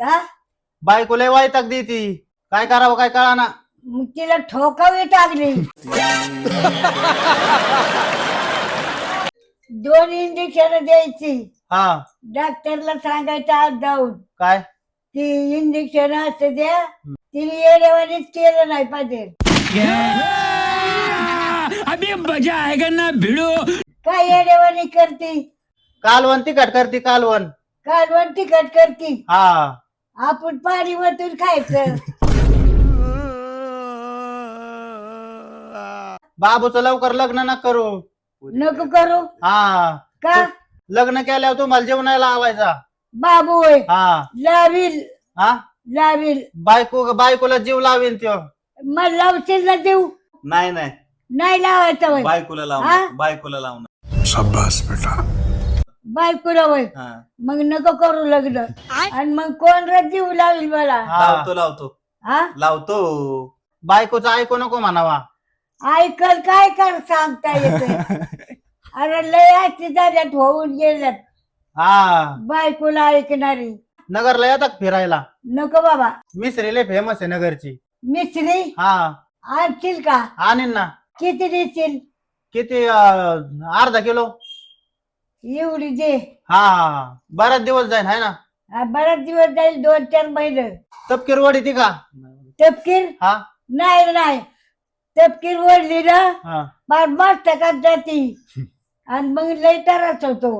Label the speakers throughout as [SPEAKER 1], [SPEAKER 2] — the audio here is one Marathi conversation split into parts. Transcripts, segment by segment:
[SPEAKER 1] हा?
[SPEAKER 2] बायको लय वायताक दी ती काय करावं काय कळा ना
[SPEAKER 1] मग तिला ठोकावी टाकली दोन इंजेक्शन द्यायची.
[SPEAKER 2] हा.
[SPEAKER 1] डॉक्टरला सांगायचं आज जाऊन.
[SPEAKER 2] काय?
[SPEAKER 1] ती इंजेक्शन असं द्या तिने येण्यावानीच केलं नाही पाहिजे.
[SPEAKER 3] अभी मजा आएगा ना भिड़ो
[SPEAKER 1] काय येण्यावानी करते?
[SPEAKER 2] कालवण तिखट करती कालवण.
[SPEAKER 1] कालवण तिखट करते.
[SPEAKER 2] हा.
[SPEAKER 1] आपण पाणी वतून खायचं.
[SPEAKER 2] बाबूचं लवकर लग्न न करू.
[SPEAKER 1] नको करू.
[SPEAKER 2] हा.
[SPEAKER 1] का?
[SPEAKER 2] लग्न केल्यावर तुम्हाला जेवणाला लावायचा.
[SPEAKER 1] बाबू होय.
[SPEAKER 2] हा.
[SPEAKER 1] लावील.
[SPEAKER 2] हा?
[SPEAKER 1] लावील.
[SPEAKER 2] बायको बायकोला जीव लावेन त्यो.
[SPEAKER 1] मग लावशील ना देऊ
[SPEAKER 4] नाही नाही.
[SPEAKER 1] नाही लावायचं वय
[SPEAKER 4] बायकोला
[SPEAKER 1] हा?
[SPEAKER 4] लावून बायकोला लावून
[SPEAKER 1] बायकोला वय
[SPEAKER 4] हा.
[SPEAKER 1] मग नको करू लग्न. आणि मग कोण रे जीव लावील मला?
[SPEAKER 2] हा.
[SPEAKER 4] लावतो लावतो.
[SPEAKER 1] हा?
[SPEAKER 4] लावतो.
[SPEAKER 2] बायकोचं ऐकू नको म्हणावा.
[SPEAKER 1] ऐकल काय कर सांगता येत अरे लय झाल्यात होऊन गेल्यात
[SPEAKER 2] हा.
[SPEAKER 1] बायकोला ऐकणारी.
[SPEAKER 2] नगरला येतात फिरायला.
[SPEAKER 1] नको बाबा.
[SPEAKER 2] मिसरी लय फेमस आहे नगरची.
[SPEAKER 1] मिसरी?
[SPEAKER 2] हा.
[SPEAKER 1] आणशील का?
[SPEAKER 2] आणीन ना.
[SPEAKER 1] किती देशील?
[SPEAKER 2] किती अं, अर्धा किलो?
[SPEAKER 1] एवढी दे
[SPEAKER 2] हा बराच दिवस जाईन है ना?
[SPEAKER 1] हा, बराच दिवस जाईल दोन चार महिने.
[SPEAKER 2] तपकीर वडी ती का?
[SPEAKER 1] तपकीर?
[SPEAKER 2] हा.
[SPEAKER 1] नाही नाही. तपकीर ओढली ना
[SPEAKER 2] हा.
[SPEAKER 1] फार मस्तकात जाती. आणि मग लय त्रास होतो.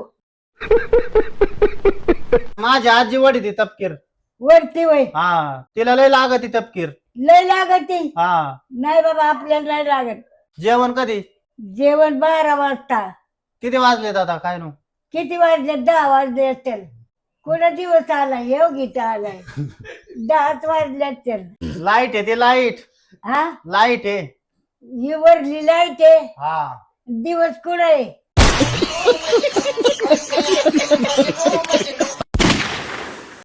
[SPEAKER 2] माझी आजी वडी ती तपकीर.
[SPEAKER 1] वरती वय
[SPEAKER 2] हा. तिला लय लागत ती तपकीर.
[SPEAKER 1] लय लागती.
[SPEAKER 2] हा.
[SPEAKER 1] नाही बाबा आपल्याला नाही लागत.
[SPEAKER 2] जेवण कधी?
[SPEAKER 1] जेवण बारा वाजता.
[SPEAKER 2] किती वाजले आता? काय नो?
[SPEAKER 1] किती वाजले? दहा वाजले असतील. कोणा दिवस आलाय? योगीचा आलाय. दहाच वाजले असतील.
[SPEAKER 2] लाइट आहे ती लाइट.
[SPEAKER 1] हा?
[SPEAKER 2] लाइट आहे.
[SPEAKER 1] ही वरली लाइट आहे.
[SPEAKER 2] हा.
[SPEAKER 1] दिवस कुठे आहे?